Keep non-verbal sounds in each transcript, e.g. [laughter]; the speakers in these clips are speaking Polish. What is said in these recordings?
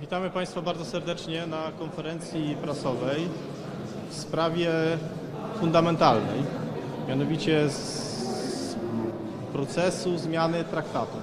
Witamy Państwa bardzo serdecznie na konferencji prasowej w sprawie fundamentalnej, mianowicie z procesu zmiany traktatów.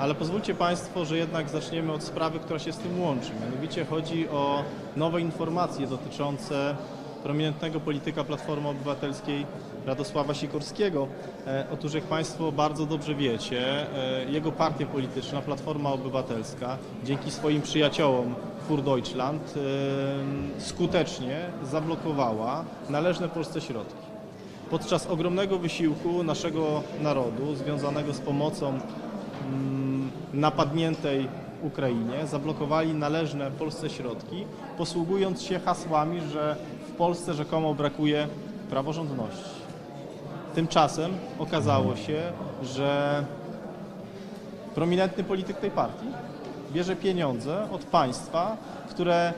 Ale pozwólcie Państwo, że jednak zaczniemy od sprawy, która się z tym łączy. Mianowicie chodzi o nowe informacje dotyczące prominentnego polityka Platformy Obywatelskiej Radosława Sikorskiego. E, otóż jak Państwo bardzo dobrze wiecie, e, jego partia polityczna, Platforma Obywatelska, dzięki swoim przyjaciołom Für Deutschland e, skutecznie zablokowała należne Polsce środki. Podczas ogromnego wysiłku naszego narodu związanego z pomocą mm, napadniętej Ukrainie zablokowali należne Polsce środki, posługując się hasłami, że w Polsce rzekomo brakuje praworządności. Tymczasem okazało się, że prominentny polityk tej partii bierze pieniądze od państwa, które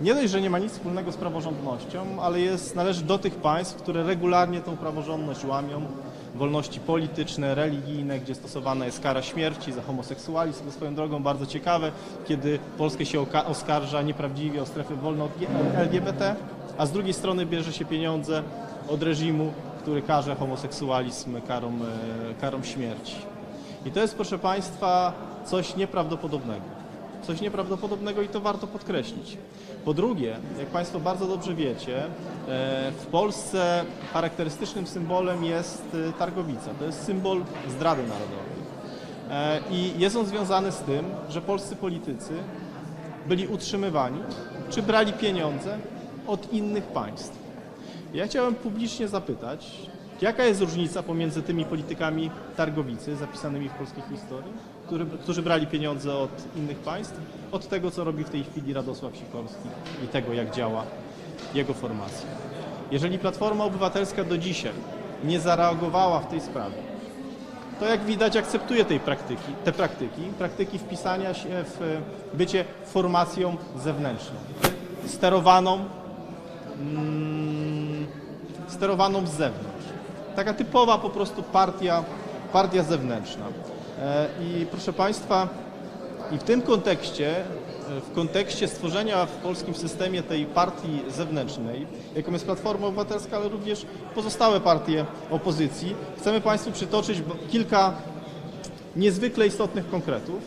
nie dość, że nie ma nic wspólnego z praworządnością, ale jest, należy do tych państw, które regularnie tą praworządność łamią, wolności polityczne, religijne, gdzie stosowana jest kara śmierci za homoseksualizm. To swoją drogą bardzo ciekawe, kiedy Polskę się oskarża nieprawdziwie o strefy wolne od LGBT, a z drugiej strony bierze się pieniądze od reżimu, który karze homoseksualizm karą, e, karą śmierci. I to jest, proszę Państwa, coś nieprawdopodobnego. Coś nieprawdopodobnego i to warto podkreślić. Po drugie, jak Państwo bardzo dobrze wiecie, e, w Polsce charakterystycznym symbolem jest e, targowica. To jest symbol zdrady narodowej. E, I jest on związany z tym, że polscy politycy byli utrzymywani czy brali pieniądze od innych państw. Ja chciałem publicznie zapytać, jaka jest różnica pomiędzy tymi politykami targowicy zapisanymi w polskiej historii, który, którzy brali pieniądze od innych państw, od tego, co robi w tej chwili Radosław Sikorski i tego, jak działa jego formacja. Jeżeli Platforma Obywatelska do dzisiaj nie zareagowała w tej sprawie, to jak widać akceptuje tej praktyki, te praktyki, praktyki wpisania się w bycie formacją zewnętrzną, sterowaną mm, sterowaną z zewnątrz. Taka typowa po prostu partia, partia zewnętrzna. E, I proszę Państwa, i w tym kontekście, e, w kontekście stworzenia w polskim systemie tej partii zewnętrznej, jaką jest Platforma Obywatelska, ale również pozostałe partie opozycji, chcemy Państwu przytoczyć kilka niezwykle istotnych konkretów,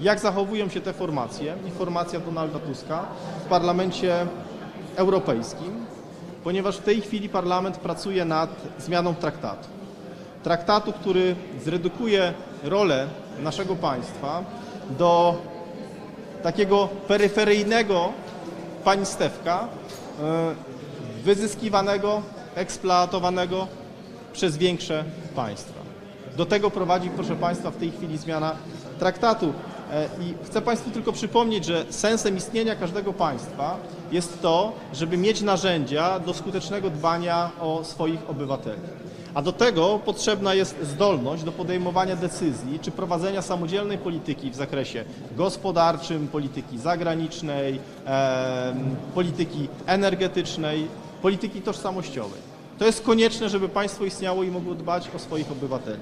jak zachowują się te formacje i formacja Donalda Tuska w parlamencie europejskim, ponieważ w tej chwili parlament pracuje nad zmianą traktatu. Traktatu, który zredukuje rolę naszego państwa do takiego peryferyjnego państewka, e, wyzyskiwanego, eksploatowanego przez większe państwa. Do tego prowadzi, proszę Państwa, w tej chwili zmiana traktatu. E, I chcę Państwu tylko przypomnieć, że sensem istnienia każdego państwa jest to, żeby mieć narzędzia do skutecznego dbania o swoich obywateli. A do tego potrzebna jest zdolność do podejmowania decyzji czy prowadzenia samodzielnej polityki w zakresie gospodarczym, polityki zagranicznej, polityki energetycznej, polityki tożsamościowej. To jest konieczne, żeby państwo istniało i mogło dbać o swoich obywateli.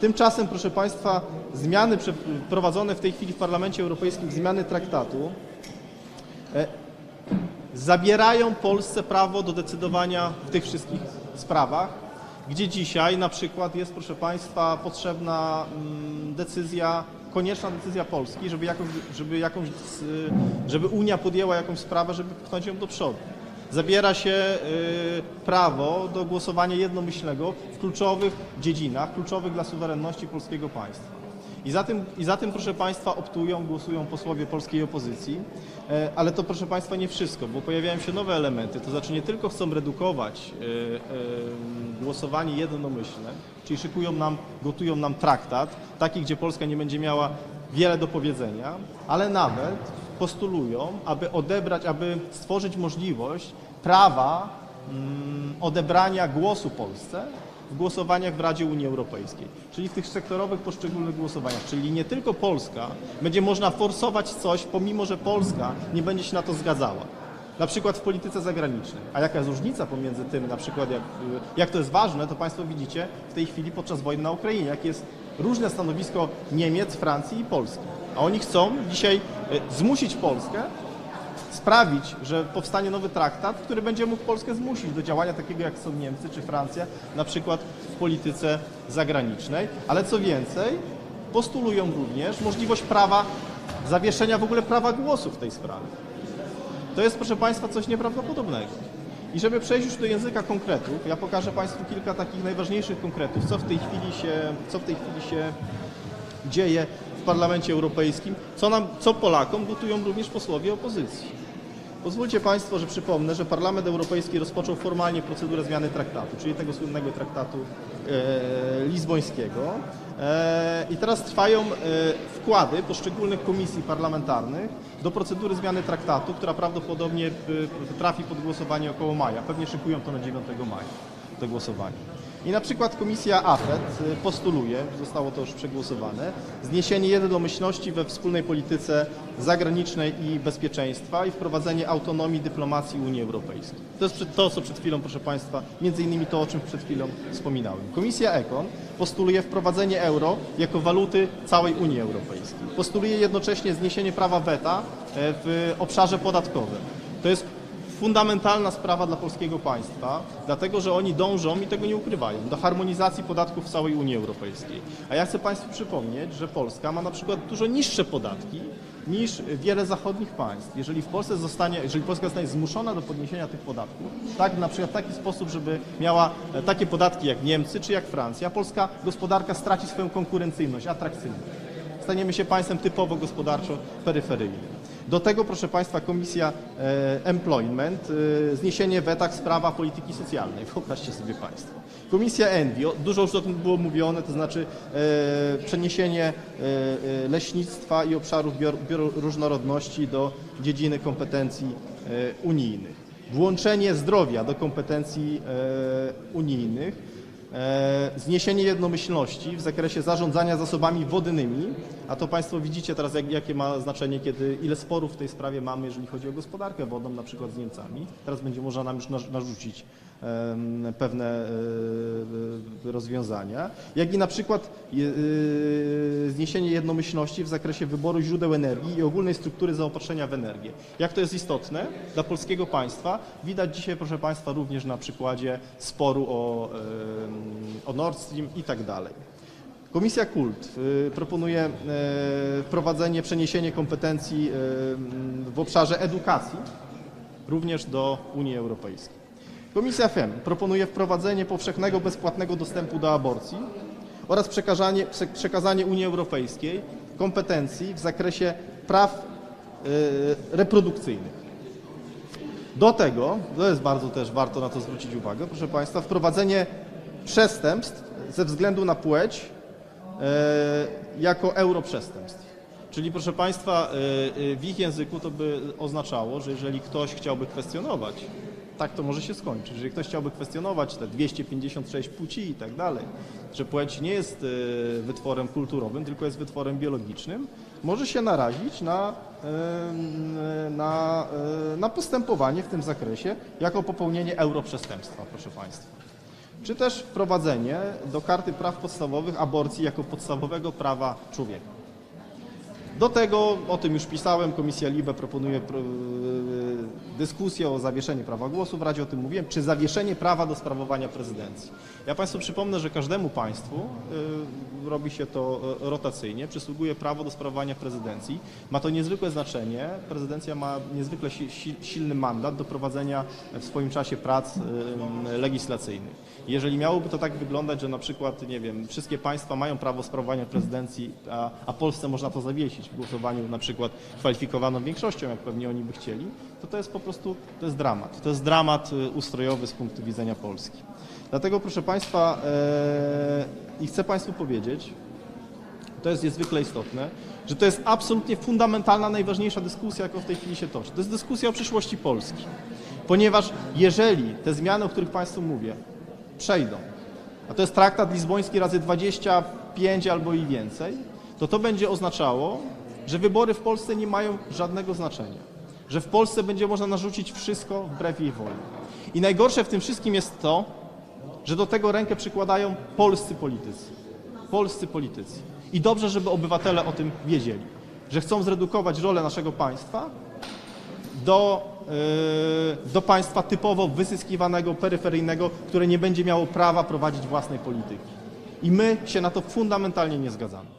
Tymczasem, proszę Państwa, zmiany prowadzone w tej chwili w Parlamencie Europejskim, zmiany traktatu, e, zabierają Polsce prawo do decydowania w tych wszystkich sprawach, gdzie dzisiaj na przykład jest, proszę Państwa, potrzebna mm, decyzja, konieczna decyzja Polski, żeby, jakąś, żeby, jakąś, y, żeby Unia podjęła jakąś sprawę, żeby pchnąć ją do przodu. Zabiera się y, prawo do głosowania jednomyślnego w kluczowych dziedzinach, kluczowych dla suwerenności polskiego państwa. I za, tym, I za tym, proszę Państwa, optują, głosują posłowie polskiej opozycji, E, ale to, proszę Państwa, nie wszystko, bo pojawiają się nowe elementy. To znaczy nie tylko chcą redukować e, e, głosowanie jednomyślne, czyli szykują nam, gotują nam traktat, taki, gdzie Polska nie będzie miała wiele do powiedzenia, ale nawet postulują, aby odebrać, aby stworzyć możliwość prawa mm, odebrania głosu Polsce w głosowaniach w Radzie Unii Europejskiej, czyli w tych sektorowych poszczególnych głosowaniach. Czyli nie tylko Polska będzie można forsować coś, pomimo że Polska nie będzie się na to zgadzała. Na przykład w polityce zagranicznej. A jaka jest różnica pomiędzy tym, na przykład jak, jak to jest ważne, to Państwo widzicie w tej chwili podczas wojny na Ukrainie, jakie jest różne stanowisko Niemiec, Francji i Polski. A oni chcą dzisiaj e, zmusić Polskę, sprawić, że powstanie nowy traktat, który będzie mógł Polskę zmusić do działania takiego jak są Niemcy czy Francja, na przykład w polityce zagranicznej. Ale co więcej, postulują również możliwość prawa, zawieszenia w ogóle prawa głosu w tej sprawie. To jest, proszę Państwa, coś nieprawdopodobnego. I żeby przejść już do języka konkretów, ja pokażę Państwu kilka takich najważniejszych konkretów, co w tej chwili się, co w tej chwili się dzieje w Parlamencie Europejskim, co, nam, co Polakom gotują również posłowie opozycji. Pozwólcie Państwo, że przypomnę, że Parlament Europejski rozpoczął formalnie procedurę zmiany traktatu, czyli tego słynnego traktatu e, lizbońskiego. E, I teraz trwają e, wkłady poszczególnych komisji parlamentarnych do procedury zmiany traktatu, która prawdopodobnie e, trafi pod głosowanie około maja. Pewnie szykują to na 9 maja, to głosowanie. I na przykład komisja AFET y, postuluje, zostało to już przegłosowane, zniesienie jednomyślności we wspólnej polityce zagranicznej i bezpieczeństwa i wprowadzenie autonomii dyplomacji Unii Europejskiej. To jest to, co przed chwilą, proszę Państwa, między innymi to, o czym przed chwilą wspominałem. Komisja ECON postuluje wprowadzenie euro jako waluty całej Unii Europejskiej. Postuluje jednocześnie zniesienie prawa weta e, w obszarze podatkowym. To jest fundamentalna sprawa dla polskiego państwa, dlatego że oni dążą i tego nie ukrywają, do harmonizacji podatków w całej Unii Europejskiej. A ja chcę Państwu przypomnieć, że Polska ma na przykład dużo niższe podatki niż wiele zachodnich państw. Jeżeli w Polsce zostanie, jeżeli Polska zostanie zmuszona do podniesienia tych podatków, tak na przykład w taki sposób, żeby miała e, takie podatki jak Niemcy czy jak Francja, polska gospodarka straci swoją konkurencyjność, atrakcyjność staniemy się państwem typowo gospodarczo peryferyjnym. Do tego, proszę Państwa, Komisja e, Employment, e, zniesienie weta w sprawach polityki socjalnej. [laughs] Wyobraźcie sobie Państwo. Komisja Envi, dużo już o tym było mówione, to znaczy e, przeniesienie leśnictwa i obszarów bior- bioróżnorodności do dziedziny kompetencji unijnych. Włączenie zdrowia do kompetencji unijnych. Zniesienie jednomyślności w zakresie zarządzania zasobami wodnymi, a to Państwo widzicie teraz, jak, jakie ma znaczenie, kiedy ile sporów w tej sprawie mamy, jeżeli chodzi o gospodarkę wodną, na przykład z Niemcami. Teraz będzie można nam już narz- narzucić pewne e, rozwiązania, jak i na przykład e, zniesienie jednomyślności w zakresie wyboru źródeł energii i ogólnej struktury zaopatrzenia w energię. Jak to jest istotne dla polskiego państwa, widać dzisiaj, proszę Państwa, również na przykładzie sporu o, o Nord Stream i tak dalej. Komisja Kult y, proponuje e, wprowadzenie, przeniesienie kompetencji e, w obszarze edukacji również do Unii Europejskiej. Komisja FEM proponuje wprowadzenie powszechnego bezpłatnego dostępu do aborcji oraz przekazanie, prze- przekazanie Unii Europejskiej kompetencji w zakresie praw reprodukcyjnych. Do tego, to jest bardzo też warto na to zwrócić uwagę, proszę Państwa, wprowadzenie przestępstw ze względu na płeć jako europrzestępstw. Czyli proszę Państwa, e, e, w ich języku to by oznaczało, że jeżeli ktoś chciałby kwestionować, tak to może się skończyć, jeżeli ktoś chciałby kwestionować te 256 płci i tak dalej, że płeć nie jest e, wytworem kulturowym, tylko jest wytworem biologicznym, może się narazić na, e, na, e, na postępowanie w tym zakresie jako popełnienie europrzestępstwa, proszę Państwa czy też wprowadzenie do Karty Praw Podstawowych aborcji jako podstawowego prawa człowieka. Do tego, o tym już pisałem, Komisja LIBE proponuje pro, dyskusję o zawieszeniu prawa głosu, w Radzie o tym mówiłem, czy zawieszenie prawa do sprawowania prezydencji. Ja Państwu przypomnę, że każdemu państwu y, robi się to y, rotacyjnie, przysługuje prawo do sprawowania prezydencji. Ma to niezwykłe znaczenie. Prezydencja ma niezwykle si, si, silny mandat do prowadzenia w swoim czasie prac legislacyjnych. Jeżeli miałoby to tak wyglądać, że na przykład, nie wiem, wszystkie państwa mają prawo sprawowania prezydencji, a, a Polsce można to zawiesić w głosowaniu na przykład kwalifikowaną większością, jak pewnie oni by chcieli, to to jest po prostu, to jest dramat. To jest dramat y, ustrojowy z punktu widzenia Polski. Dlatego, proszę Państwa, e, i chcę Państwu powiedzieć, to jest niezwykle istotne, że to jest absolutnie fundamentalna, najważniejsza dyskusja, jaka w tej chwili się toczy. To jest dyskusja o przyszłości Polski. Ponieważ jeżeli te zmiany, o których Państwu mówię, przejdą, a to jest traktat lizboński razy 25 albo i więcej, to to będzie oznaczało, że wybory w Polsce nie mają żadnego znaczenia. Że w Polsce będzie można narzucić wszystko wbrew jej woli. I najgorsze w tym wszystkim jest to, że do tego rękę przykładają polscy politycy. Polscy politycy. I dobrze, żeby obywatele o tym wiedzieli. że chcą zredukować rolę naszego państwa do, yy, do państwa typowo wyzyskiwanego, peryferyjnego, które nie będzie miało prawa prowadzić własnej polityki. I my się na to fundamentalnie nie zgadzamy.